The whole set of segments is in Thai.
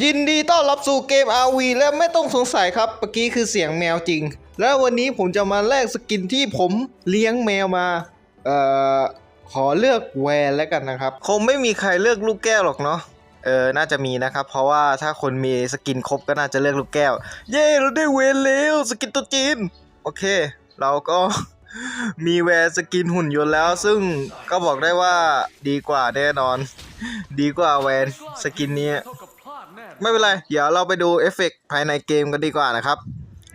ยินดีต้อนรับสู่เกม RV และไม่ต้องสงสัยครับเมื่อกี้คือเสียงแมวจริง และวันนี้ผมจะมาแลกสกินที่ผมเลี้ยงแมวมา เอ่อ ขอเลือกแวนแล้วกันนะครับ คงไม่มีใครเลือกลูกแก้วหรอกเนาะ เออ น่าจะมีนะครับ เพราะว่าถ้าคนมีสกินครบก็น่าจะเลือกลูกแก้ว เย้เราได้เวนแล้วสกินตัวจีน โอเค เราก็มีแวร์สกินหุ่นยนต์แล้ว ซึ่งก็บอกได้ว่าดีกว่าแน่นอน ดีกว่าแวนสกินนี้ ไม่เป็นไร เดี๋ยวเราไปดูเอฟเฟกต์ภายในเกมกันดีกว่านะครับ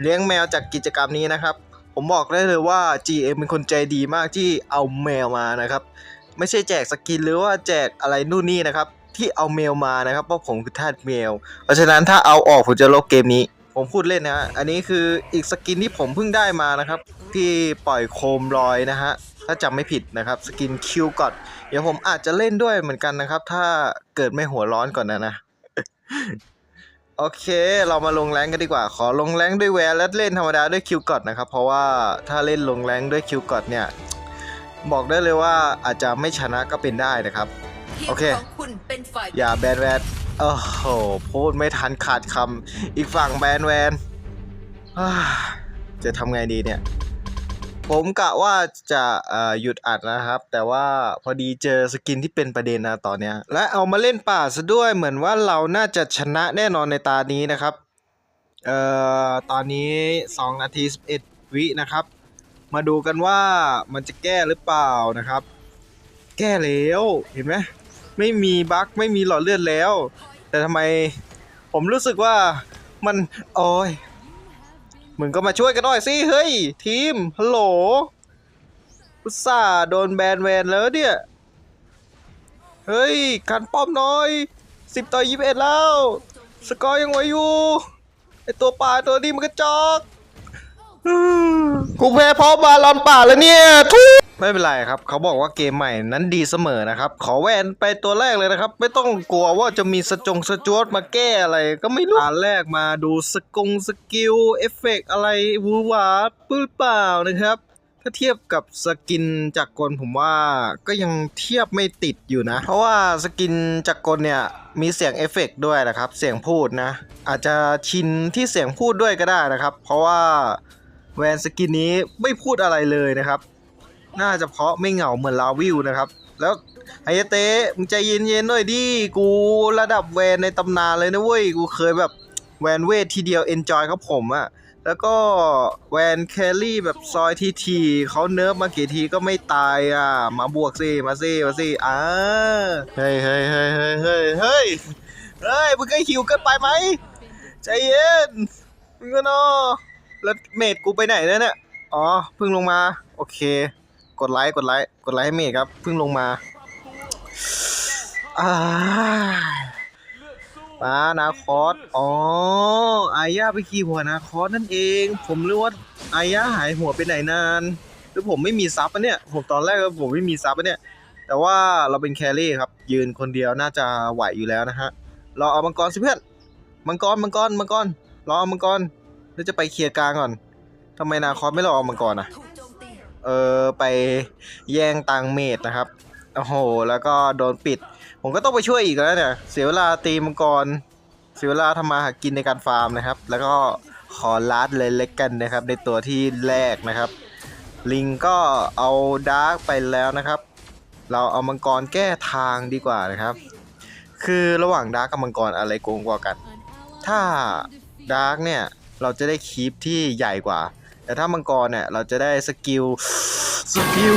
เลี้ยงแมวจากกิจกรรมนี้นะครับ ผมบอกได้เลยว่า GM เป็นคนใจดีมากที่เอาแมวมานะครับ ไม่ใช่แจกสกินหรือว่าแจกอะไรนู่นนี่นะครับ ที่เอาแมวมานะครับเพราะผมคือทาสแมว เพราะฉะนั้นถ้าเอาออกผมจะลบเกมนี้ ผมพูดเล่นนะฮะ อันนี้คืออีกสกินที่ผมเพิ่งได้มานะครับ ที่ปล่อยโคมลอยนะฮะถ้าจำไม่ผิดนะครับสกินคิวกอดเดี๋ยวผมอาจจะเล่นด้วยเหมือนกันนะครับ ถ้าเกิดไม่หัวร้อนก่อนนะนะ โอเค เรามาลงแรงกันดีกว่า ขอลงแรงด้วยแวร์และเล่นธรรมดาด้วยคิวกอดนะครับ เพราะว่าถ้าเล่นลงแรงด้วยคิวกอดเนี่ย บอกได้เลยว่าอาจจะไม่ชนะก็เป็นได้นะครับทีมโอเคของคุณเป็นฝ่ายอย่าแบนแวนโอ้โหพูดไม่ทันขาดคำอีกฝั่งแบนแวนอ่าจะทำไงดีเนี่ย ผมกะว่าจะหยุดอัดนะครับ แต่ว่าพอดีเจอสกินที่เป็นประเด็นนะตอนเนี้ย และเอามาเล่นป่าซะด้วยเหมือนว่าเราน่าจะชนะแน่นอนในตานี้นะครับ เอ่อ ตอนนี้ 2 นาที 11 วินะครับ มาดูกันว่ามันจะแก้หรือเปล่านะครับ แก้แล้วเห็นไหมไม่มีบั๊กไม่มีหลอดเลือดแล้ว แต่ทำไมผมรู้สึกว่ามันโอ้ย มึงก็มาช่วยกันหน่อยสิ เฮ้ย ทีม ฮัลโหลอุตส่าห์โดนแบนแวนแล้วเนี่ย เฮ้ยการป้อมน้อยสิบต่อยี่สิบเอ็ดแล้ว สกอร์ยังไหวอยู่ ไอตัวป่าตัวนี้มันกระจอก กูแพ้เพราะบาลอนป่าแล้วเนี่ยทุก ไม่เป็นไรครับ เขาบอกว่าเกมใหม่นั้นดีเสมอนะครับ ขอแวนไปตัวแรกเลยนะครับ ไม่ต้องกลัวว่าจะมีสจงสจวตมาแก้อะไรก็ไม่รู้อันแรกมาดูสกงสกิลเอฟเฟกต์อะไรวูวาปื้เปล่านะครับ ถ้าเทียบกับสกินจากกลผมว่าก็ยังเทียบไม่ติดอยู่นะ เพราะว่าสกินจากกลเนี่ยมีเสียงเอฟเฟกต์ด้วยนะครับ เสียงพูดนะ อาจจะชินที่เสียงพูดด้วยก็ได้นะครับ เพราะว่าแวนสกินนี้ไม่พูดอะไรเลยนะครับ น่าจะเพาะไม่เหงาเหมือนลาวิวนะครับ แล้วไฮเตะมึงใจเย็นๆหน่อยดิ กูระดับแวนในตำนานเลยนะเว้ย กูเคยแบบแวนเวททีเดียวเอนจอยครับผมอะแล้วก็แวนแครี่แบบซอยทีทีเขาเนิร์ฟมากี่ทีก็ไม่ตายอะ มาบวกสิมาสิมาสิอ่าเฮ้ยเฮ้ยเฮ้ยเฮ้ยเฮ้ยเฮ้ยเฮ้ยมึงก็หิวเกินไปไหมใจเย็นมึงก็นอแล้วเมดกูไปไหนแล้วเนี่ยอ๋อเพิ่งลงมา โอเค กดไลค์กดไลค์กดไลค์ให้เมย์ครับเพิ่งลงมาอ่ามานาคอสอ๋ออาญาไปขี่หัวนาคอสนั่นเอง ผมรู้ว่าอาญาหายหัวไปไหนนานหรือผมไม่มีซับอะเนี่ยผมตอนแรกก็ผมไม่มีซับอะเนี่ย แต่ว่าเราเป็นแครี่ครับ ยืนคนเดียวน่าจะไหวอยู่แล้วนะฮะราเอามังกรสิเพื่อนมังกรมังกรมังกรรอเอามังกรแล้วจะไปเคลียร์กลางก่อนทำไมนาคอสไม่รอเอามังกรอะ เออไปแย่งตังเมดนะครับโอ้โห แล้วก็โดนปิด ผมก็ต้องไปช่วยอีกแล้วเนี่ย เสียเวลาตีมังกร เสียเวลาทำมาหากินในการฟาร์มนะครับ แล้วก็ขอลาดเลยเล็กกันนะครับ ในตัวที่แรกนะครับ ลิงก็เอาดาร์กไปแล้วนะครับ เราเอามังกรแก้ทางดีกว่านะครับ คือระหว่างดาร์กกับมังกรอะไรโกงกว่ากัน ถ้าดาร์กเนี่ยเราจะได้คีปที่ใหญ่กว่า แต่ถ้ามังกรเนี่ยเราจะได้สกิลสกิล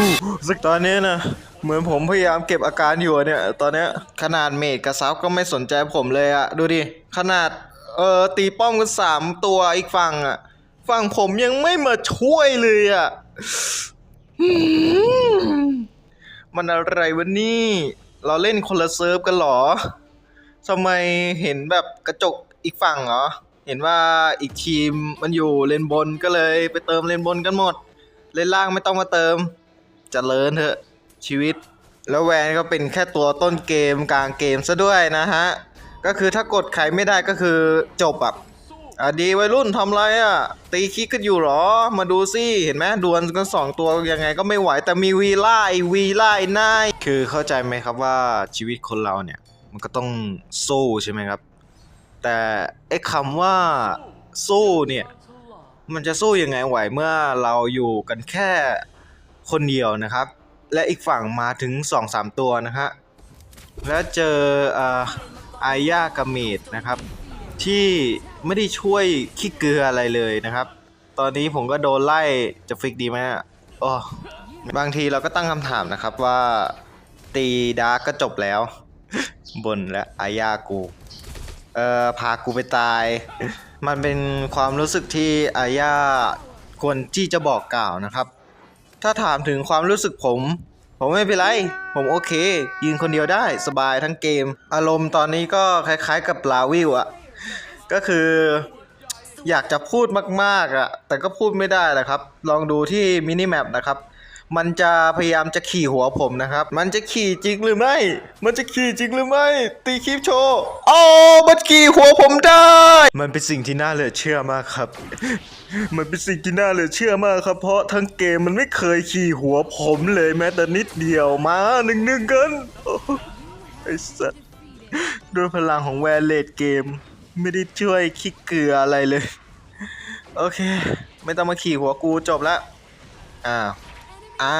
สักตอนนี้นะเหมือนผมพยายามเก็บอาการอยู่อะเนี่ย ตอนเนี้ยขนาดเมดกับซับก็ไม่สนใจผมเลยอะดูดิ ขนาดเออตีป้อมกันสามตัวอีกฝั่งอะฝั่งผมยังไม่มาช่วยเลยอะหืมมันอะไรวะนี่ เราเล่นคนละเซิร์ฟกันเหรอทำไมเห็นแบบกระจกอีกฝั่งเหรอ เห็นว่าอีกทีมมันอยู่เลนบนก็เลยไปเติมเลนบนกันหมด เลนล่างไม่ต้องมาเติมจเจริญเถอะชีวิต แล้วแวนก็เป็นแค่ตัวต้นเกมกลางเกมซะด้วยนะฮะ ก็คือถ้ากดใครไม่ได้ก็คือจบอะอะดีวัยรุ่นทำไรอะ ตีคิกกันอยู่หรอ มาดูสิ เห็นไหมดวลกันสองตัวยังไงก็ไม่ไหว แต่มีวีล่าไอวีล่าไอนายคือเข้าใจไหมครับว่าชีวิตคนเราเนี่ย มันก็ต้องสู้ใช่ไหมครับ แต่ไอ้คำว่าสู้เนี่ย มันจะสู้ยังไงไหวเมื่อเราอยู่กันแค่คนเดียวนะครับ และอีกฝั่งมาถึง 2-3 ตัวนะฮะแล้วเจออาอายากาเมดนะครับ ที่ไม่ได้ช่วยขี้เกลืออะไรเลยนะครับ ตอนนี้ผมก็โดนไล่จะฟิกดีไหมอะโอ้บางทีเราก็ตั้งคำถามนะครับว่าตีดาร์กก็จบแล้ว บนและอายากู อ่อพากูไปตาย มันเป็นความรู้สึกที่อาญาควรที่จะบอกกล่าวนะครับ ถ้าถามถึงความรู้สึกผม ผมไม่เป็นไร ผมโอเค ยืนคนเดียวได้สบายทั้งเกม อารมณ์ตอนนี้ก็คล้ายๆกับลาวิวอะก็คืออยากจะพูดมากๆอะแต่ก็พูดไม่ได้แหละครับ ลองดูที่มินิแมปนะครับ มันจะพยายามจะขี่หัวผมนะครับ มันจะขี่จริงหรือไม่ มันจะขี่จริงหรือไม่ ตีคลิปโชว์โอ้มันขี่หัวผมได้ มันเป็นสิ่งที่น่าเหลือเชื่อมากครับ มันเป็นสิ่งที่น่าเหลือเชื่อมากครับ เพราะทั้งเกมมันไม่เคยขี่หัวผมเลยแม้แต่นิดเดียวมาหนึ่งหนึ่งๆกันโอ้ไอ้สัสด้วยพลังของแวร์เลดเกม ไม่ได้ช่วยคิกเกลืออะไรเลย โอเค ไม่ต้องมาขี่หัวกูจบแล้วอ้าว อ่า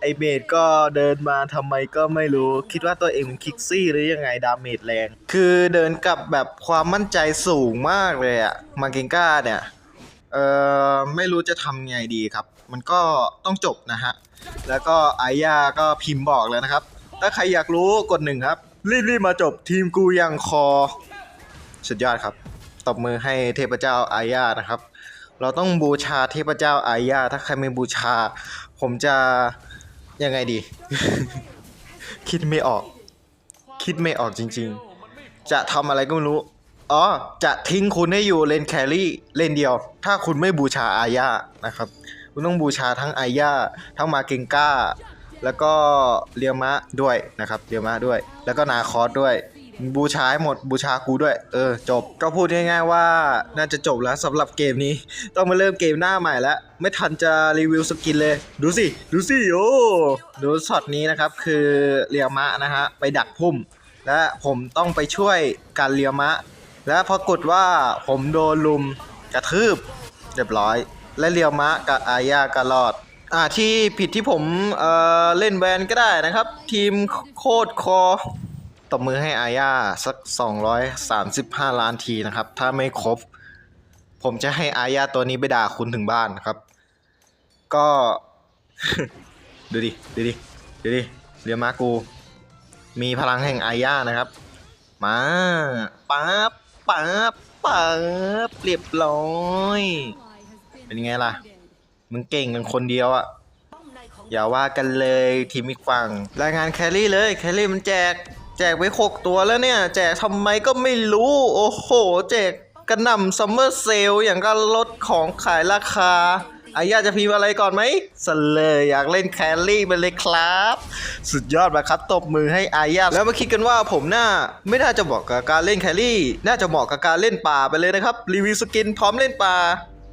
ไอเมดก็เดินมาทำไมก็ไม่รู้ คิดว่าตัวเองเป็นคิกซี่หรือยังไงดาเมจแรง คือเดินกับแบบความมั่นใจสูงมากเลยอะมาเกงก้าเนี่ย เอ่อ ไม่รู้จะทำไงดีครับ มันก็ต้องจบนะฮะ แล้วก็อายาก็พิมพ์บอกแล้วนะครับ ถ้าใครอยากรู้กดหนึ่งครับ รีบๆมาจบทีมกูยังคอ สุดยอดครับ ตบมือให้เทพเจ้าอายานะครับ เราต้องบูชาเทพเจ้าอายาถ้าใครไม่บูชา ผมจะยังไงดี คิดไม่ออก คิดไม่ออกจริง ๆ จะทำอะไรก็ไม่รู้ อ๋อ จะทิ้งคุณให้อยู่เลนแครี่เลนเดียว ถ้าคุณไม่บูชาอายานะครับ คุณต้องบูชาทั้งอายาทั้งมาเกงก้า แล้วก็เรียมะด้วยนะครับ เรียมะด้วย แล้วก็นาคอสด้วย บูชาให้หมดบูชากูด้วย เออ จบก็พูดง่ายๆว่าน่าจะจบแล้วสำหรับเกมนี้ ต้องมาเริ่มเกมหน้าใหม่แล้ว ไม่ทันจะรีวิวสกินเลย ดูสิ ดูสิโอ้ดูช็อตนี้นะครับ คือเรียมะนะฮะ ไปดักพุ่ม และผมต้องไปช่วยการเรียมะ และปรากฏว่าผมโดนลุมกระทืบเรียบร้อย และเรียวมะกับอาญาก็รอดอ่าที่ผิดที่ผมเอ่อเล่นแวนก็ได้นะครับ ทีมโคตรคอ ตบมือให้อาญาสัก 235 ล้านทีนะครับ ถ้าไม่ครบ ผมจะให้อาญาตัวนี้ไปด่าคุณถึงบ้านครับ ก็ ดูดิ ดูดิ ดูดิ เรียวมากู มีพลังแห่งอาญานะครับ มาปั๊บปั๊บปั๊บเรียบร้อย เป็นไงล่ะ มึงเก่งกันคนเดียวอะอย่าว่ากันเลยทีมอีกฝั่ง รายงานแครี่เลย แครี่มันแจก แจกไปหกตัวแล้วเนี่ย แจกทำไมก็ไม่รู้ โอ้โห แจกกระหน่ำซัมเมอร์เซลอย่างก็ลดของขายราคาอายาจะพิมพ์อะไรก่อนไหมสเลยอยากเล่นแคลรี่ไปเลยครับ สุดยอดมากครับตบมือให้อายาแล้วมาคิดกันว่าผมน่าไม่น่าจะเหมาะกับการเล่นแคลรี่ น่าจะเหมาะกับการเล่นป่าไปเลยนะครับ รีวิวสกินพร้อมเล่นป่า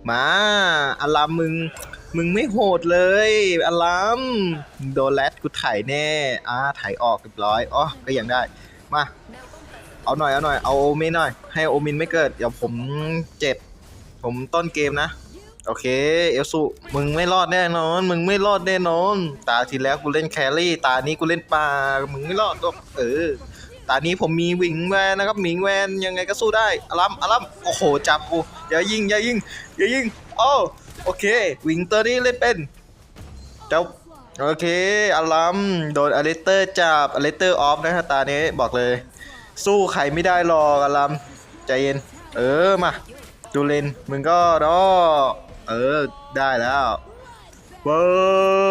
มาอารามมึง มึงไม่โหดเลยอารามโดนแรดกูถ่ายแน่อ่าถ่ายออกเรียบร้อยอ๋อก็ยังได้มาเอาหน่อยเอาหน่อยเอาโอมินหน่อยให้โอมินไม่เกิดเดี๋ยวผมเจ็บ ผมต้นเกมนะโอเคเอลสุมึงไม่รอดแน่นอน มึงไม่รอดแน่นอน ตาที่แล้วกูเล่นแครี่ ตานี้กูเล่นป่ามึงไม่รอดหรอกเออ ตานี้ผมมีวิงแวนนะครับหมิงแวนยังไงก็สู้ได้อารัมอารัมโอ้โหจับกูอย่ายิงอย่ายิงอย่ายิงโอ้ โอเค วิงเตัวนี้เล่นเป็นเจ้าโอเคอารัมโดนอเลเตอร์จับอเลเตอร์ออฟนะครับตานี้บอกเลย สู้ใครไม่ได้หรอกอารัมใจเย็น เออมาดูเลนมึงก็รอเออได้แล้วเปิ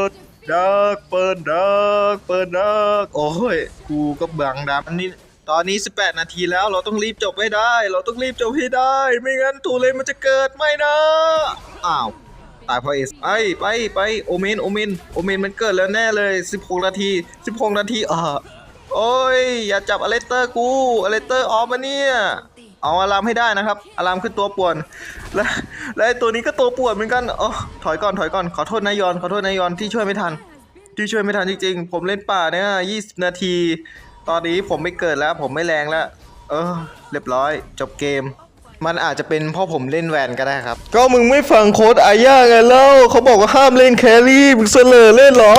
ดดักเปิดดักเปิดดักโอ้ยกูก็บังดับอันนี้ตอนนี้ 18 นาทีแล้วเราต้องรีบจบให้ได้ เราต้องรีบจบให้ได้ ไม่งั้นทูเลนมันจะเกิดไม่นะอ้าว ตายเพราะเอสไปไปไปโอเมนโอเมนโอเมนมันเกิดแล้วแน่เลย 16 นาที 16 นาทีอ่าโอ้ย อย่าจับอเลสเตอร์กูอเลสเตอร์ออฟมาเนี่ยเอาอารามให้ได้นะครับอารามคือตัวป่วน และและตัวนี้ก็ตัวป่วนเหมือนกันอ๋อถอยก่อนถอยก่อนขอโทษนายยอนขอโทษนายยอนที่ช่วยไม่ทัน ที่ช่วยไม่ทันจริงๆ ผมเล่นป่าเนี่ย20นาที ตอนนี้ผมไม่เกิดแล้ว ผมไม่แรงแล้ว เออ เรียบร้อย จบเกม มันอาจจะเป็นเพราะผมเล่นแวนก็ได้ครับ ก็มึงไม่ฟังโค้ดอาย่าไงเล่าเขาบอกว่าห้ามเล่นแครี่มึงเสลอเล่นเหรอ